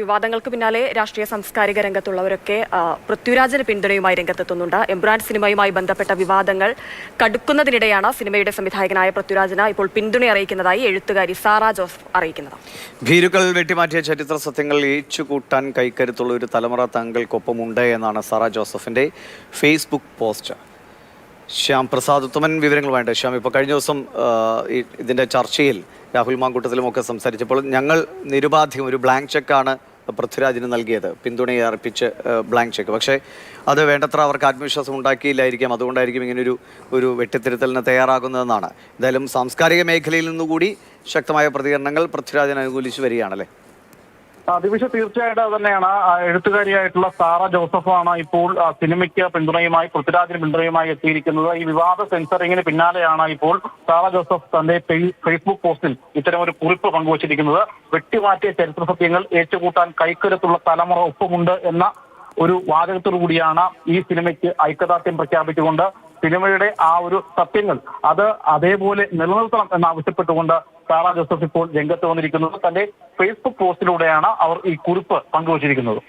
വിവാദങ്ങൾക്ക് പിന്നാലെ രാഷ്ട്രീയ സാംസ്കാരിക രംഗത്തുള്ളവരൊക്കെ പൃഥ്വിരാജിന് പിന്തുണയുമായി രംഗത്തെത്തുന്നുണ്ട്. എംബ്രാൻ സിനിമയുമായി ബന്ധപ്പെട്ട വിവാദങ്ങൾ കടുക്കുന്നതിനിടെയാണ് സിനിമയുടെ സംവിധായകനായ പൃഥ്വിരാജിന് ഇപ്പോൾ പിന്തുണ അറിയിക്കുന്നതായി എഴുത്തുകാരി സാറ ജോസഫ് അറിയിക്കുന്നത്. ഭീരുക്കൾ വെട്ടിമാറ്റിയ ചരിത്ര സത്യങ്ങൾ ഏച്ചുകൂട്ടാൻ കൈക്കരുത്തുള്ള ഒരു തലമുറ താങ്കൾക്കൊപ്പമുണ്ട് എന്നാണ് സാറ ജോസഫിന്റെ ഫേസ്ബുക്ക് പോസ്റ്റ്. ശ്യാം പ്രസാദ് ഉത്തമൻ വിവരങ്ങളുമായിട്ട്. ശ്യാം ഇപ്പോൾ കഴിഞ്ഞ ദിവസം ഇതിന്റെ ചർച്ചയിൽ രാഹുൽ മാങ്കൂട്ടത്തിലും ഒക്കെ സംസാരിച്ചപ്പോൾ ഞങ്ങൾ നിരുപാധികം ഒരു ബ്ലാങ്ക് ചെക്കാണ് പൃഥ്വിരാജിന് നൽകിയത്. പിന്തുണയെ അർപ്പിച്ച് ബ്ലാങ്ക് ചെക്ക് പക്ഷേ അത് വേണ്ടത്ര അവർക്ക് ആത്മവിശ്വാസം ഉണ്ടാക്കിയില്ലായിരിക്കാം. അതുകൊണ്ടായിരിക്കും ഇങ്ങനൊരു ഒരു വെട്ടിത്തിരുത്തലിന് തയ്യാറാകുന്നതെന്നാണ്. എന്തായാലും സാംസ്കാരിക മേഖലയിൽ നിന്നുകൂടി ശക്തമായ പ്രതികരണങ്ങൾ പൃഥ്വിരാജിനെ അനുകൂലിച്ച് വരികയാണല്ലേ? ദിവിഷ തീർച്ചയായിട്ടും അത് തന്നെയാണ്. എഴുത്തുകാരിയായിട്ടുള്ള സാറ ജോസഫാണ് ഇപ്പോൾ സിനിമയ്ക്ക് പിന്തുണയുമായി പൃഥ്വിരാജിന് പിന്തുണയുമായി എത്തിയിരിക്കുന്നത്. ഈ വിവാദ സെൻസറിങ്ങിന് പിന്നാലെയാണ് ഇപ്പോൾ സാറ ജോസഫ് തന്റെ ഫേസ്ബുക്ക് പോസ്റ്റിൽ ഇത്തരം ഒരു കുറിപ്പ് പങ്കുവച്ചിരിക്കുന്നത്. വെട്ടിമാറ്റിയ ചരിത്ര സത്യങ്ങൾ ഏറ്റുകൂട്ടാൻ കൈക്കരുത്തുള്ള തലമുറ ഒപ്പമുണ്ട് എന്ന ഒരു വാചകത്തോടു കൂടിയാണ് ഈ സിനിമയ്ക്ക് ഐക്യദാർഢ്യം പ്രഖ്യാപിച്ചുകൊണ്ട് സിനിമയുടെ ആ ഒരു സത്യങ്ങൾ അത് അതേപോലെ നിലനിർത്തണം എന്നാവശ്യപ്പെട്ടുകൊണ്ട് സാറാ ജോസഫ് ഇപ്പോൾ രംഗത്ത് വന്നിരിക്കുന്നത് തന്റെ ഫേസ്ബുക്ക് പോസ്റ്റിലൂടെയാണ് അവർ ഈ കുറിപ്പ് പങ്കുവച്ചിരിക്കുന്നത്.